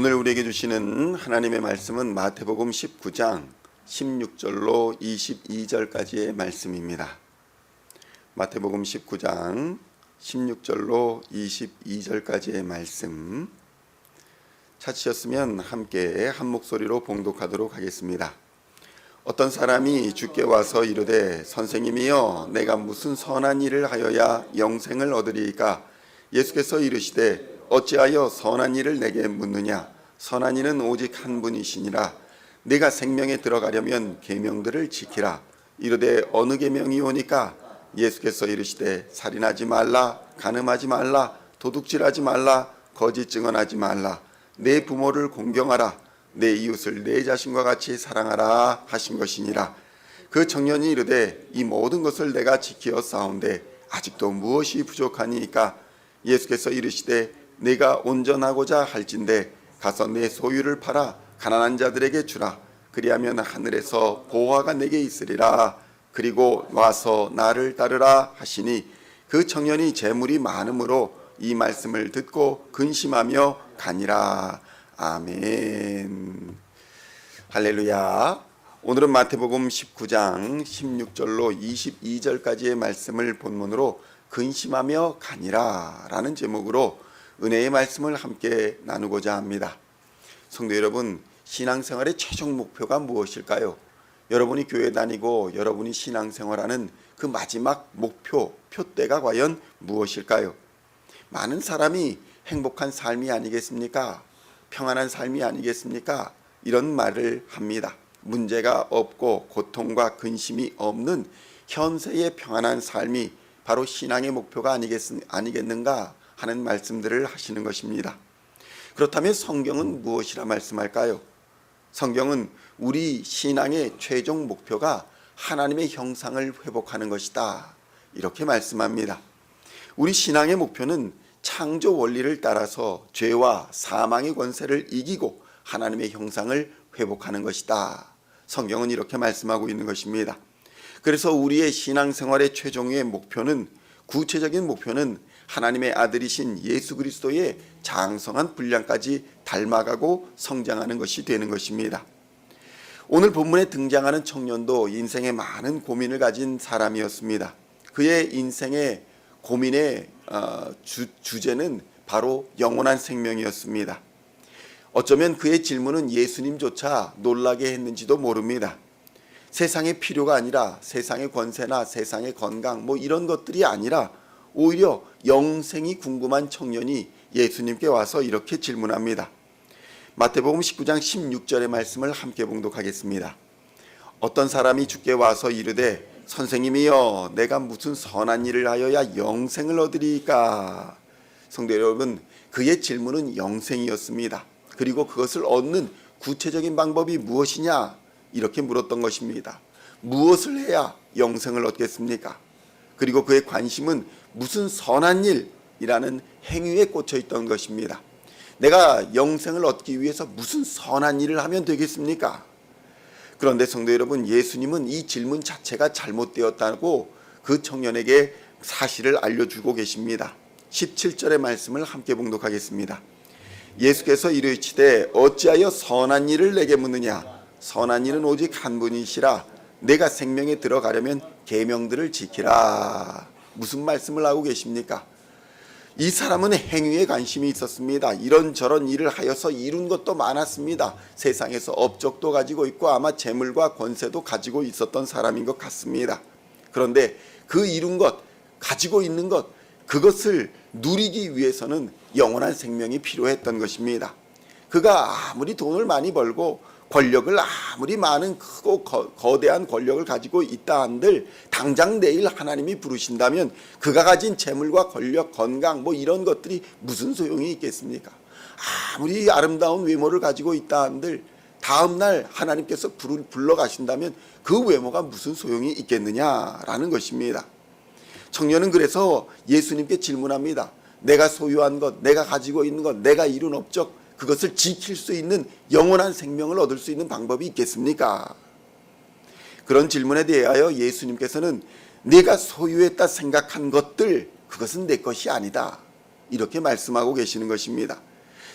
오늘 우리에게 주시는 하나님의 말씀은 마태복음 19장 16절로 22절까지의 말씀입니다. 마태복음 19장 16절로 22절까지의 말씀 찾으셨으면 함께 한 목소리로 봉독하도록 하겠습니다. 어떤 사람이 주께 와서 이르되 선생님이여 내가 무슨 선한 일을 하여야 영생을 얻으리이까 예수께서 이르시되 어찌하여 선한 일을 내게 묻느냐 선한 일은 오직 한 분이시니라. 내가 생명에 들어가려면 계명들을 지키라. 이르되 어느 계명이 오니까 예수께서 이르시되 살인하지 말라 간음하지 말라 도둑질하지 말라 거짓 증언하지 말라. 내 부모를 공경하라. 내 이웃을 내 자신과 같이 사랑하라 하신 것이니라. 그 청년이 이르되 이 모든 것을 내가 지키어 싸운데 아직도 무엇이 부족하니까? 예수께서 이르시되 내가 온전하고자 할진대 가서 내 소유를 팔아 가난한 자들에게 주라. 그리하면 하늘에서 보화가 내게 있으리라. 그리고 와서 나를 따르라 하시니 그 청년이 재물이 많음으로 이 말씀을 듣고 근심하며 가니라. 아멘. 할렐루야. 오늘은 마태복음 19장 16절로 22절까지의 말씀을 본문으로 근심하며 가니라라는 제목으로 은혜의 말씀을 함께 나누고자 합니다. 성도 여러분, 신앙생활의 최종 목표가 무엇일까요? 여러분이 교회 다니고 여러분이 신앙생활하는 그 마지막 목표, 표대가 과연 무엇일까요? 많은 사람이 행복한 삶이 아니겠습니까? 평안한 삶이 아니겠습니까? 이런 말을 합니다. 문제가 없고 고통과 근심이 없는 현세의 평안한 삶이 바로 신앙의 목표가 아니겠, 아니겠는가 하는 말씀들을 하시는 것입니다. 그렇다면 성경은 무엇이라 말씀할까요? 성경은 우리 신앙의 최종 목표가 하나님의 형상을 회복하는 것이다. 이렇게 말씀합니다. 우리 신앙의 목표는 창조 원리를 따라서 죄와 사망의 권세를 이기고 하나님의 형상을 회복하는 것이다. 성경은 이렇게 말씀하고 있는 것입니다. 그래서 우리의 신앙생활의 최종의 목표는 구체적인 목표는 하나님의 아들이신 예수 그리스도의 장성한 분량까지 닮아가고 성장하는 것이 되는 것입니다. 오늘 본문에 등장하는 청년도 인생에 많은 고민을 가진 사람이었습니다. 그의 인생의 고민의 어, 주, 주제는 바로 영원한 생명이었습니다. 어쩌면 그의 질문은 예수님조차 놀라게 했는지도 모릅니다. 세상의 필요가 아니라 세상의 권세나 세상의 건강 뭐 이런 것들이 아니라 오히려 영생이 궁금한 청년이 예수님께 와서 이렇게 질문합니다. 마태복음 19장 16절의 말씀을 함께 봉독하겠습니다. 어떤 사람이 주께 와서 이르되 선생님이여 내가 무슨 선한 일을 하여야 영생을 얻으리까 성도 여러분 그의 질문은 영생이었습니다. 그리고 그것을 얻는 구체적인 방법이 무엇이냐 이렇게 물었던 것입니다. 무엇을 해야 영생을 얻겠습니까? 그리고 그의 관심은 무슨 선한 일이라는 행위에 꽂혀 있던 것입니다. 내가 영생을 얻기 위해서 무슨 선한 일을 하면 되겠습니까? 그런데 성도 여러분, 예수님은 이 질문 자체가 잘못되었다고 그 청년에게 사실을 알려주고 계십니다. 17절의 말씀을 함께 봉독하겠습니다. 예수께서 이르시되 어찌하여 선한 일을 내게 묻느냐 선한 일은 오직 한 분이시라 내가 생명에 들어가려면 계명들을 지키라 무슨 말씀을 하고 계십니까? 이 사람은 행위에 관심이 있었습니다. 이런저런 일을 하여서 이룬 것도 많았습니다. 세상에서 업적도 가지고 있고 아마 재물과 권세도 가지고 있었던 사람인 것 같습니다. 그런데 그 이룬 것, 가지고 있는 것, 그것을 누리기 위해서는 영원한 생명이 필요했던 것입니다. 그가 아무리 돈을 많이 벌고 권력을 아무리 많은 크고 거, 대한 권력을 가지고 있다 한들 당장 내일 하나님이 부르신다면 그가 가진 재물과 권력, 건강 뭐 이런 것들이 무슨 소용이 있겠습니까? 아무리 아름다운 외모를 가지고 있다 한들 다음 날 하나님께서 불러 가신다면 그 외모가 무슨 소용이 있겠느냐라는 것입니다. 청년은 그래서 예수님께 질문합니다. 내가 소유한 것, 내가 가지고 있는 것, 내가 이룬 업적 그것을 지킬 수 있는 영원한 생명을 얻을 수 있는 방법이 있겠습니까? 그런 질문에 대하여 예수님께서는 내가 소유했다 생각한 것들 그것은 내 것이 아니다. 이렇게 말씀하고 계시는 것입니다.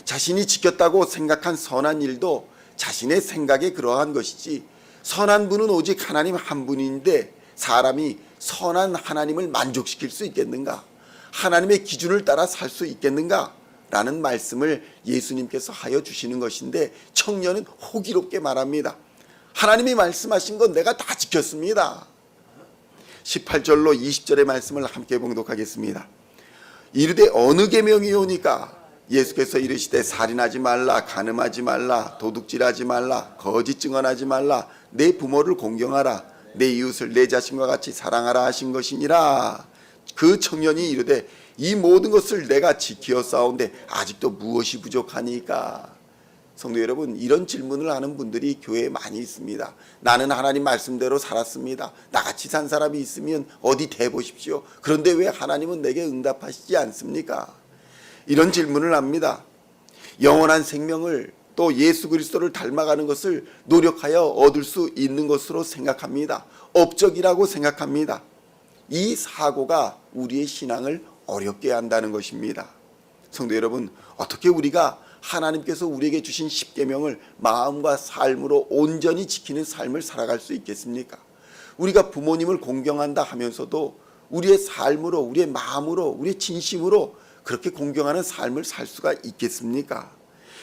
자신이 지켰다고 생각한 선한 일도 자신의 생각에 그러한 것이지 선한 분은 오직 하나님 한 분인데 사람이 선한 하나님을 만족시킬 수 있겠는가? 하나님의 기준을 따라 살 수 있겠는가? 라는 말씀을 예수님께서 하여 주시는 것인데 청년은 호기롭게 말합니다. 하나님이 말씀하신 건 내가 다 지켰습니다. 18절로 20절의 말씀을 함께 봉독하겠습니다. 이르되 어느 계명이 오니까 예수께서 이르시되 살인하지 말라 간음하지 말라 도둑질하지 말라 거짓 증언하지 말라 내 부모를 공경하라 내 이웃을 내 자신과 같이 사랑하라 하신 것이니라 그 청년이 이르되 이 모든 것을 내가 지키어 싸운데 아직도 무엇이 부족하니까 성도 여러분 이런 질문을 하는 분들이 교회에 많이 있습니다. 나는 하나님 말씀대로 살았습니다. 나같이 산 사람이 있으면 어디 대보십시오. 그런데 왜 하나님은 내게 응답하시지 않습니까? 이런 질문을 합니다. 영원한 생명을 또 예수 그리스도를 닮아가는 것을 노력하여 얻을 수 있는 것으로 생각합니다. 업적이라고 생각합니다. 이 사고가 우리의 신앙을 어렵게 한다는 것입니다. 성도 여러분, 어떻게 우리가 하나님께서 우리에게 주신 십계명을 마음과 삶으로 온전히 지키는 삶을 살아갈 수 있겠습니까? 우리가 부모님을 공경한다 하면서도 우리의 삶으로, 우리의 마음으로, 우리의 진심으로 그렇게 공경하는 삶을 살 수가 있겠습니까?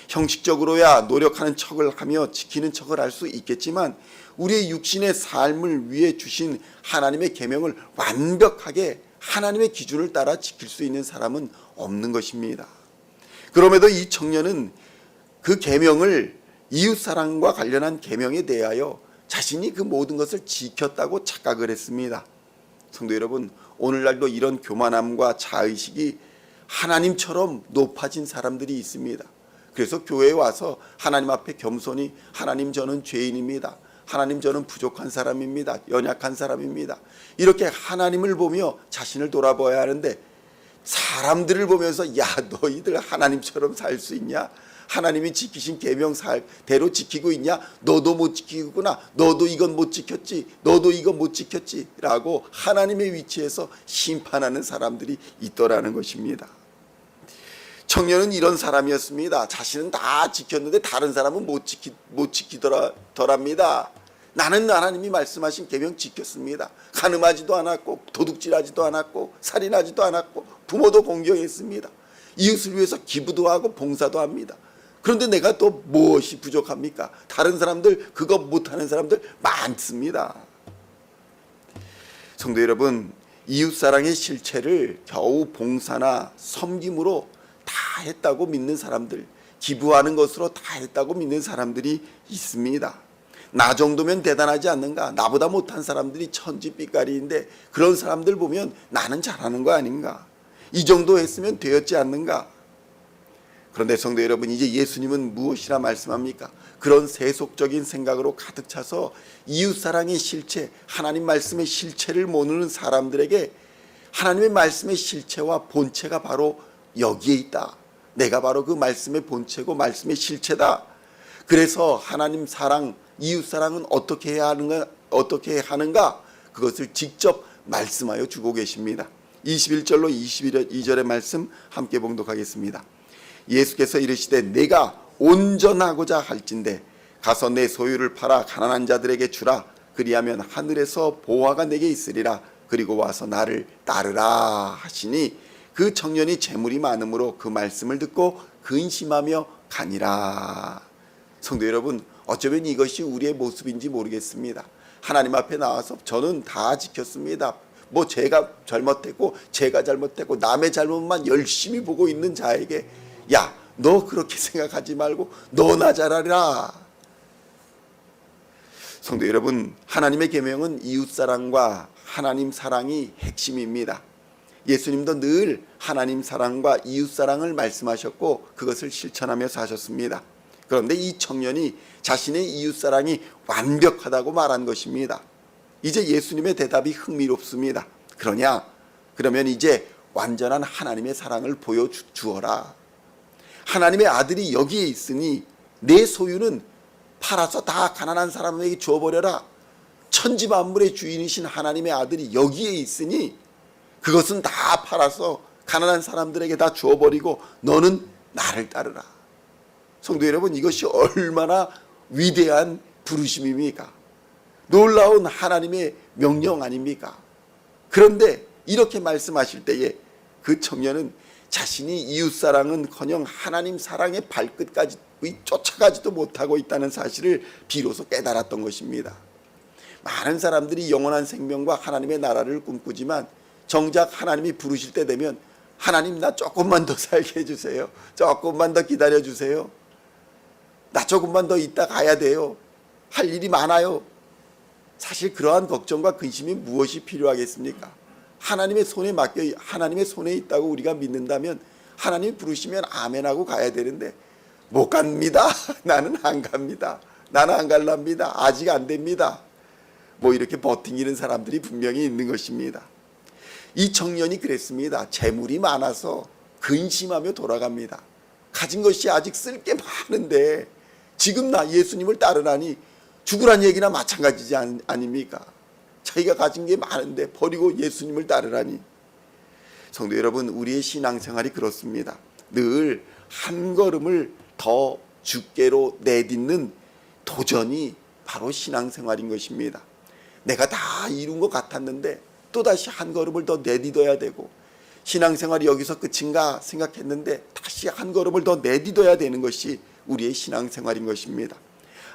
형식적으로야 노력하는 척을 하며 지키는 척을 할 수 있겠지만 우리의 육신의 삶을 위해 주신 하나님의 계명을 완벽하게 하나님의 기준을 따라 지킬 수 있는 사람은 없는 것입니다. 그럼에도 이 청년은 그 계명을 이웃 사랑과 관련한 계명에 대하여 자신이 그 모든 것을 지켰다고 착각을 했습니다. 성도 여러분, 오늘날도 이런 교만함과 자의식이 하나님처럼 높아진 사람들이 있습니다. 그래서 교회에 와서 하나님 앞에 겸손히 하나님 저는 죄인입니다. 하나님 저는 부족한 사람입니다. 연약한 사람입니다. 이렇게 하나님을 보며 자신을 돌아봐야 하는데 사람들을 보면서 야 너희들 하나님처럼 살 수 있냐? 하나님이 지키신 계명 대로 지키고 있냐? 너도 못 지키구나. 너도 이건 못 지켰지. 너도 이건 못 지켰지라고 하나님의 위치에서 심판하는 사람들이 있더라는 것입니다. 청년은 이런 사람이었습니다. 자신은 다 지켰는데 다른 사람은 못 지키 못 지키더랍니다. 나는 하나님이 말씀하신 계명 지켰습니다. 가늠하지도 않았고 도둑질하지도 않았고 살인하지도 않았고 부모도 공경했습니다. 이웃을 위해서 기부도 하고 봉사도 합니다. 그런데 내가 또 무엇이 부족합니까? 다른 사람들 그거 못하는 사람들 많습니다. 성도 여러분, 이웃 사랑의 실체를 겨우 봉사나 섬김으로 다 했다고 믿는 사람들, 기부하는 것으로 다 했다고 믿는 사람들이 있습니다. 나 정도면 대단하지 않는가? 나보다 못한 사람들이 천지빛깔이인데 그런 사람들 보면 나는 잘하는 거 아닌가? 이 정도 했으면 되었지 않는가? 그런데 성도 여러분, 이제 예수님은 무엇이라 말씀합니까? 그런 세속적인 생각으로 가득 차서 이웃 사랑의 실체, 하나님 말씀의 실체를 모르는 사람들에게 하나님의 말씀의 실체와 본체가 바로 여기에 있다. 내가 바로 그 말씀의 본체고 말씀의 실체다. 그래서 하나님 사랑, 이웃 사랑은 어떻게 해야 하는가? 어떻게 하는가? 그것을 직접 말씀하여 주고 계십니다. 21절로 22절의 말씀 함께 봉독하겠습니다. 예수께서 이르시되 내가 온전하고자 할진대 가서 내 소유를 팔아 가난한 자들에게 주라 그리하면 하늘에서 보화가 내게 있으리라 그리고 와서 나를 따르라 하시니 그 청년이 재물이 많으므로 그 말씀을 듣고 근심하며 가니라 성도 여러분 어쩌면 이것이 우리의 모습인지 모르겠습니다 하나님 앞에 나와서 저는 다 지켰습니다 뭐 제가 잘못했고 제가 잘못했고 남의 잘못만 열심히 보고 있는 자에게 야, 너 그렇게 생각하지 말고 너나 잘하라. 성도 여러분, 하나님의 계명은 이웃 사랑과 하나님 사랑이 핵심입니다. 예수님도 늘 하나님 사랑과 이웃 사랑을 말씀하셨고 그것을 실천하며 사셨습니다. 그런데 이 청년이 자신의 이웃 사랑이 완벽하다고 말한 것입니다. 이제 예수님의 대답이 흥미롭습니다. 그러냐? 그러면 이제 완전한 하나님의 사랑을 보여주어라. 하나님의 아들이 여기에 있으니 내 소유는 팔아서 다 가난한 사람에게 주어버려라. 천지 만물의 주인이신 하나님의 아들이 여기에 있으니 그것은 다 팔아서 가난한 사람들에게 다 주어버리고 너는 나를 따르라. 성도 여러분 이것이 얼마나 위대한 부르심입니까? 놀라운 하나님의 명령 아닙니까? 그런데 이렇게 말씀하실 때에 그 청년은 자신이 이웃 사랑은커녕 하나님 사랑의 발끝까지 쫓아가지도 못하고 있다는 사실을 비로소 깨달았던 것입니다. 많은 사람들이 영원한 생명과 하나님의 나라를 꿈꾸지만 정작 하나님이 부르실 때 되면 하나님 나 조금만 더 살게 해주세요. 조금만 더 기다려 주세요. 나 조금만 더 있다 가야 돼요. 할 일이 많아요. 사실 그러한 걱정과 근심이 무엇이 필요하겠습니까? 하나님의 손에 맡겨 하나님의 손에 있다고 우리가 믿는다면 하나님 부르시면 아멘하고 가야 되는데 못 갑니다. 나는 안 갑니다. 나는 안 갈랍니다. 아직 안 됩니다. 뭐 이렇게 버티는 사람들이 분명히 있는 것입니다. 이 청년이 그랬습니다. 재물이 많아서 근심하며 돌아갑니다. 가진 것이 아직 쓸 게 많은데 지금 나 예수님을 따르라니 죽으란 얘기나 마찬가지지 않, 아닙니까? 자기가 가진 게 많은데 버리고 예수님을 따르라니. 성도 여러분, 우리의 신앙생활이 그렇습니다. 늘 한 걸음을 더 주께로 내딛는 도전이 바로 신앙생활인 것입니다. 내가 다 이룬 것 같았는데 또다시 한 걸음을 더 내딛어야 되고 신앙생활이 여기서 끝인가 생각했는데 다시 한 걸음을 더 내딛어야 되는 것이 우리의 신앙생활인 것입니다.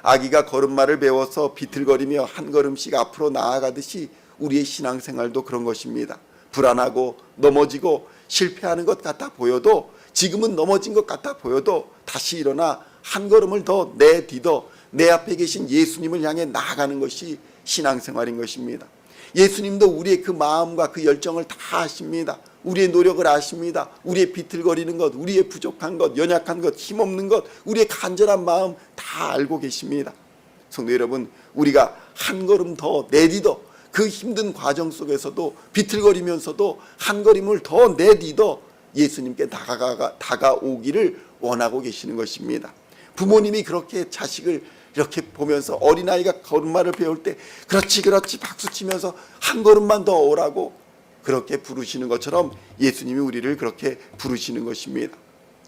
아기가 걸음마를 배워서 비틀거리며 한 걸음씩 앞으로 나아가듯이 우리의 신앙생활도 그런 것입니다. 불안하고 넘어지고 실패하는 것 같아 보여도 지금은 넘어진 것 같아 보여도 다시 일어나 한 걸음을 더 내딛어 내 앞에 계신 예수님을 향해 나아가는 것이 신앙생활인 것입니다. 예수님도 우리의 그 마음과 그 열정을 다 아십니다. 우리의 노력을 아십니다. 우리의 비틀거리는 것, 우리의 부족한 것, 연약한 것, 힘없는 것, 우리의 간절한 마음 다 알고 계십니다. 성도 여러분, 우리가 한 걸음 더 내딛어 그 힘든 과정 속에서도 비틀거리면서도 한 걸음을 더 내딛어 예수님께 다가가, 다가오기를 원하고 계시는 것입니다. 부모님이 그렇게 자식을 이렇게 보면서 어린아이가 걸음마를 배울 때 그렇지 그렇지 박수 치면서 한 걸음만 더 오라고 그렇게 부르시는 것처럼 예수님이 우리를 그렇게 부르시는 것입니다.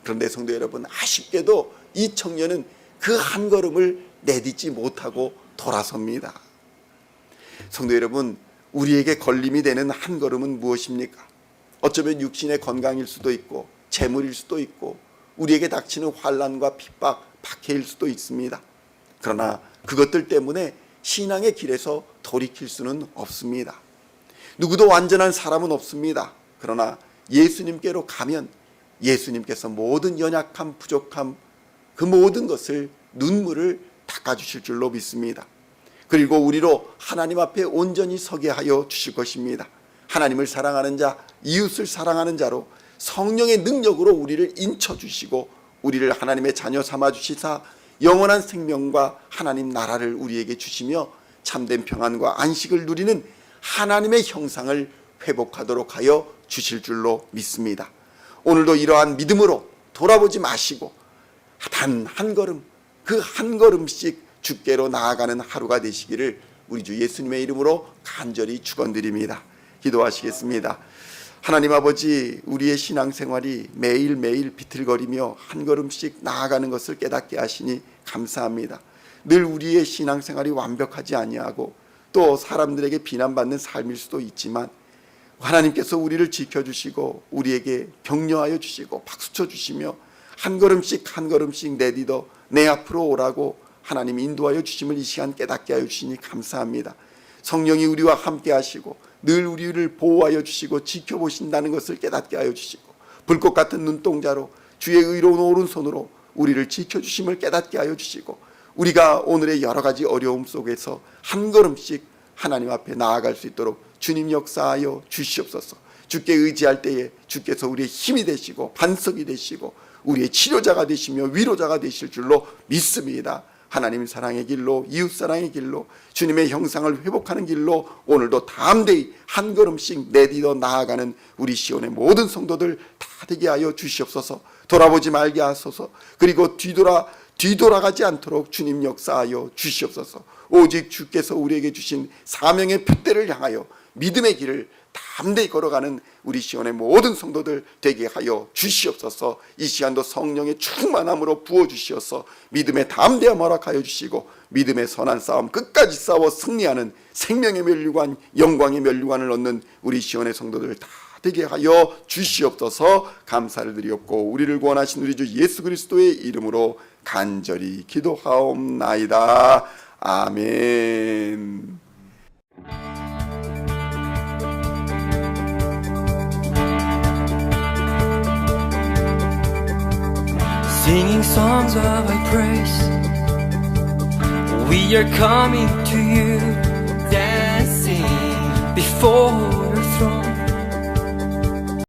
그런데 성도 여러분 아쉽게도 이 청년은 그 한 걸음을 내딛지 못하고 돌아섭니다. 성도 여러분 우리에게 걸림이 되는 한 걸음은 무엇입니까? 어쩌면 육신의 건강일 수도 있고 재물일 수도 있고 우리에게 닥치는 환란과 핍박, 박해일 수도 있습니다. 그러나 그것들 때문에 신앙의 길에서 돌이킬 수는 없습니다. 누구도 완전한 사람은 없습니다. 그러나 예수님께로 가면 예수님께서 모든 연약함, 부족함, 그 모든 것을 눈물을 닦아주실 줄로 믿습니다. 그리고 우리로 하나님 앞에 온전히 서게 하여 주실 것입니다. 하나님을 사랑하는 자, 이웃을 사랑하는 자로 성령의 능력으로 우리를 인쳐 주시고 우리를 하나님의 자녀 삼아 주시사 영원한 생명과 하나님 나라를 우리에게 주시며 참된 평안과 안식을 누리는 하나님의 형상을 회복하도록 하여 주실 줄로 믿습니다. 오늘도 이러한 믿음으로 돌아보지 마시고 단 한 걸음 그 한 걸음씩 주께로 나아가는 하루가 되시기를 우리 주 예수님의 이름으로 간절히 축원드립니다. 기도하시겠습니다. 하나님 아버지 우리의 신앙생활이 매일매일 비틀거리며 한 걸음씩 나아가는 것을 깨닫게 하시니 감사합니다. 늘 우리의 신앙생활이 완벽하지 아니하고 또 사람들에게 비난받는 삶일 수도 있지만 하나님께서 우리를 지켜주시고 우리에게 격려하여 주시고 박수쳐 주시며 한 걸음씩 한 걸음씩 내딛어 내 앞으로 오라고 하나님 인도하여 주심을 이 시간 깨닫게 하여 주시니 감사합니다. 성령이 우리와 함께 하시고 늘 우리를 보호하여 주시고 지켜보신다는 것을 깨닫게 하여 주시고 불꽃 같은 눈동자로 주의 의로운 오른손으로 우리를 지켜주심을 깨닫게 하여 주시고 우리가 오늘의 여러 가지 어려움 속에서 한 걸음씩 하나님 앞에 나아갈 수 있도록 주님 역사하여 주시옵소서. 주께 의지할 때에 주께서 우리의 힘이 되시고 반석이 되시고 우리의 치료자가 되시며 위로자가 되실 줄로 믿습니다. 하나님 사랑의 길로 이웃 사랑의 길로 주님의 형상을 회복하는 길로 오늘도 담대히 한 걸음씩 내딛어 나아가는 우리 시온의 모든 성도들 다 되게 하여 주시옵소서. 돌아보지 말게 하소서. 그리고 뒤돌아 뒤돌아가지 않도록 주님 역사하여 주시옵소서. 오직 주께서 우리에게 주신 사명의 표대를 향하여 믿음의 길을 담대히 걸어가는 우리 시온의 모든 성도들 되게 하여 주시옵소서 이 시간도 성령의 충만함으로 부어 주시어서 믿음의 담대함 허락하여 주시고 믿음의 선한 싸움 끝까지 싸워 승리하는 생명의 멸류관 영광의 멸류관을 얻는 우리 시온의 성도들 다 되게 하여 주시옵소서 감사를 드리옵고 우리를 구원하신 우리 주 예수 그리스도의 이름으로 간절히 기도하옵나이다 아멘. Singing songs of thy praise. We are coming to you, dancing before.